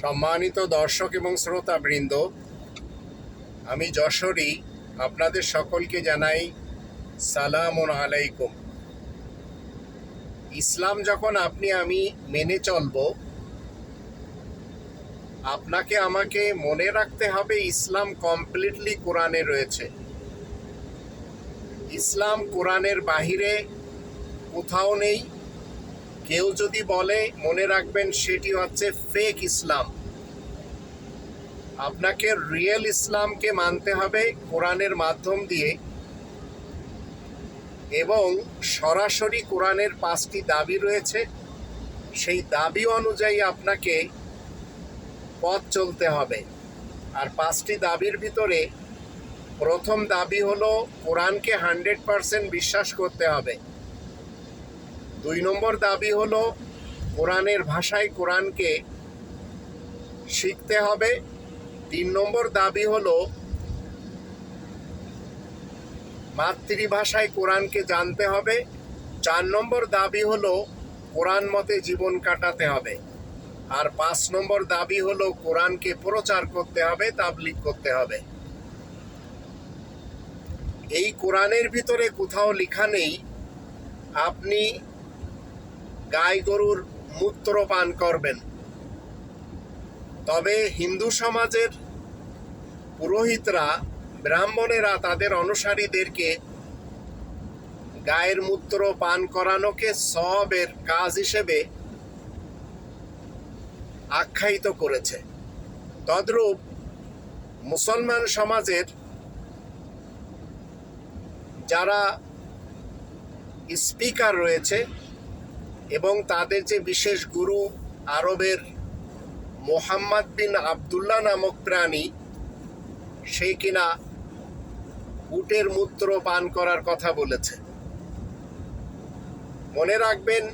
সম্মানিত দর্শক এবং শ্রোতাবৃন্দ, আমি যশোরী, আপনাদের সকলকে জানাই সালাম আলাইকুম। ইসলাম যখন আপনি, আমি মেনে চলব, আপনাকে, আমাকে মনে রাখতে হবে ইসলাম কমপ্লিটলি কোরআনে রয়েছে। ইসলাম কোরআনের বাহিরে কোথাও নেই কেউ যদি বলে, মনে রাখবেন সেটি হচ্ছে ফেক ইসলাম আপনাকে রিয়েল ইসলামকে মানতে হবে কোরআনের মাধ্যম দিয়ে এবং সরাসরি কোরআনের পাঁচটি দাবি রয়েছে। সেই দাবি অনুযায়ী আপনাকে পথ চলতে হবে। আর পাঁচটি দাবির ভিতরে প্রথম দাবি হলো, কোরআনকে হান্ড্রেড পারসেন্ট বিশ্বাস করতে হবে। দুই নম্বর দাবি হলো, কোরআনের ভাষায় কোরআনকে শিখতে হবে। তিন নম্বর দাবি হলো, মাতৃভাষায় কোরআনকে জানতে হবে। চার নম্বর দাবি হলো, কোরআন মতে জীবন কাটাতে হবে। আর পাঁচ নম্বর দাবি হলো, কোরআনকে প্রচার করতে হবে তাবলিক করতে হবে। এই কোরআনের ভিতরে কোথাও লেখা নেই, আপনি গাই গরুর মূত্র পান করবেন। তবে হিন্দু সমাজের পুরোহিতরা, ব্রাহ্মণেরা তাদের অনুসারীদেরকে গায়ের মূত্র পান করানোকে সবের কাজ হিসেবে আখ্যায়িত করেছে। তদ্রূপ মুসলমান সমাজের যারা স্পিকার রয়েছে এবং তাদের যে বিশেষ গুরু আরবের মোহাম্মদ বিন আবদুল্লাহ নামক প্রাণী, সে কিনা উটের মূত্র পান করার কথা বলেছে। মনে রাখবেন,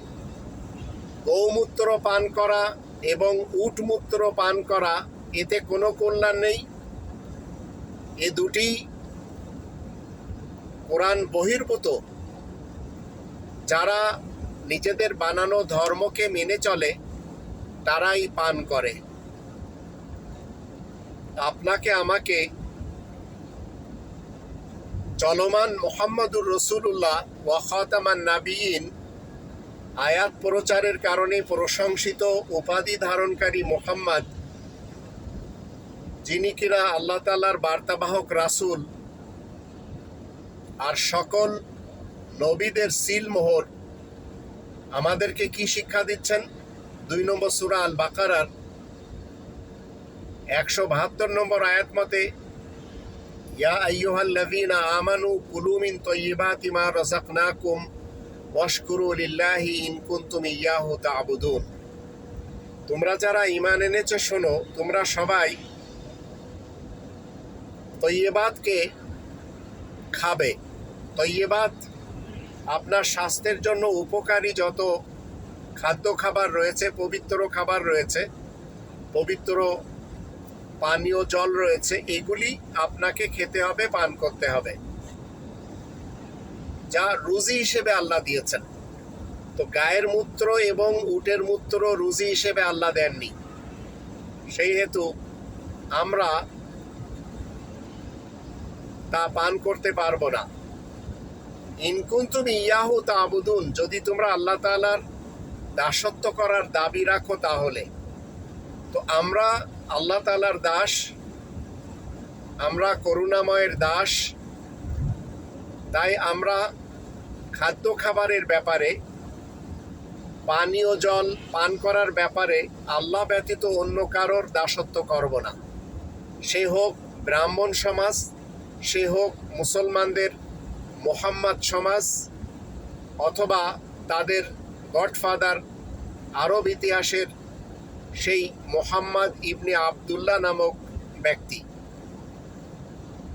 গৌমূত্র পান করা এবং উট মূত্র পান করা, এতে কোনো কল্যাণ নেই। এ দুটি কোরআন বহির্ভূত। যারা নিজেদের বানানো ধর্মকে মেনে চলে, তারাই পান করে। আপনাকে আমাকে চলমান মোহাম্মদুর রসুল্লাহ ওয়াখাতামান নাবিয়িন আয়াত প্রচারের কারণে প্রশংসিত উপাধি ধারণকারী মোহাম্মদ, যিনি কিনা আল্লাহ তালার বার্তাবাহক রাসুল, আর সকল নবীদের সিল মোহর আমাদেরকে কি শিক্ষা দিচ্ছেন? দুই নম্বর সুরা আল বাকারার একশো বাহাত্তর নম্বর আয়াত মতে তোমরা যারা ঈমান এনেছো, শোনো, তোমরা সবাই তৈয়বাতকে খাবে। তৈয়বাত আপনার স্বাস্থ্যের জন্য উপকারী যত খাদ্য খাবার রয়েছে, পবিত্র খাবার রয়েছে, পবিত্র পানীয় জল রয়েছে, এগুলি আপনাকে খেতে হবে, পান করতে হবে। যা রুজি হিসেবে আল্লাহ দিয়েছেন। তো গায়ের মূত্র এবং উটের মূত্র রুজি হিসেবে আল্লাহ দেননি। সেই হেতু আমরা তা পান করতে পারব না। ইনকুন তুমি ইয়াহু তাবুদুন, যদি তোমরা আল্লাহ তালার দাসত্ব করার দাবি রাখো তাহলে। তো আমরা আল্লাহ তালার দাস, আমরা করুণাময়ের দাস, তাই আমরা খাদ্য খাবারের ব্যাপারে, পানীয় জল পান করার ব্যাপারে আল্লাহ ব্যতীত অন্য কারোর দাসত্ব করব না। সে হোক ব্রাহ্মণ সমাজ, সে হোক মুসলমানদের মোহাম্মদ সমাজ অথবা তাদের গডফাদার আরব ইতিহাসের সেই মোহাম্মদ ইবনে আবদুল্লাহ নামক ব্যক্তি।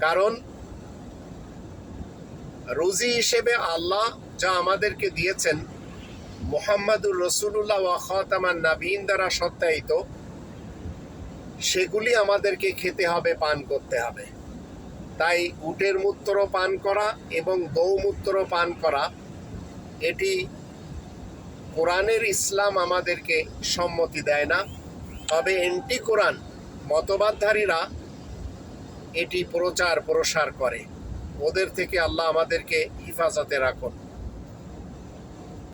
কারণ রুজি হিসেবে আল্লাহ যা আমাদেরকে দিয়েছেন, মোহাম্মদুর রসুল্লাহ ওয়া খতামান নাবিন দ্বারা সত্যায়িত, সেগুলি আমাদেরকে খেতে হবে, পান করতে হবে। তাই উটের মূত্র পান করা এবং গৌমূত্র পান করা, এটি কোরআনের ইসলাম আমাদেরকে সম্মতি দেয় না। তবে এন্টি কোরআন মতবাদধারীরা এটি প্রচার প্রসার করে। ওদের থেকে আল্লাহ আমাদেরকে হিফাজতে রাখুন।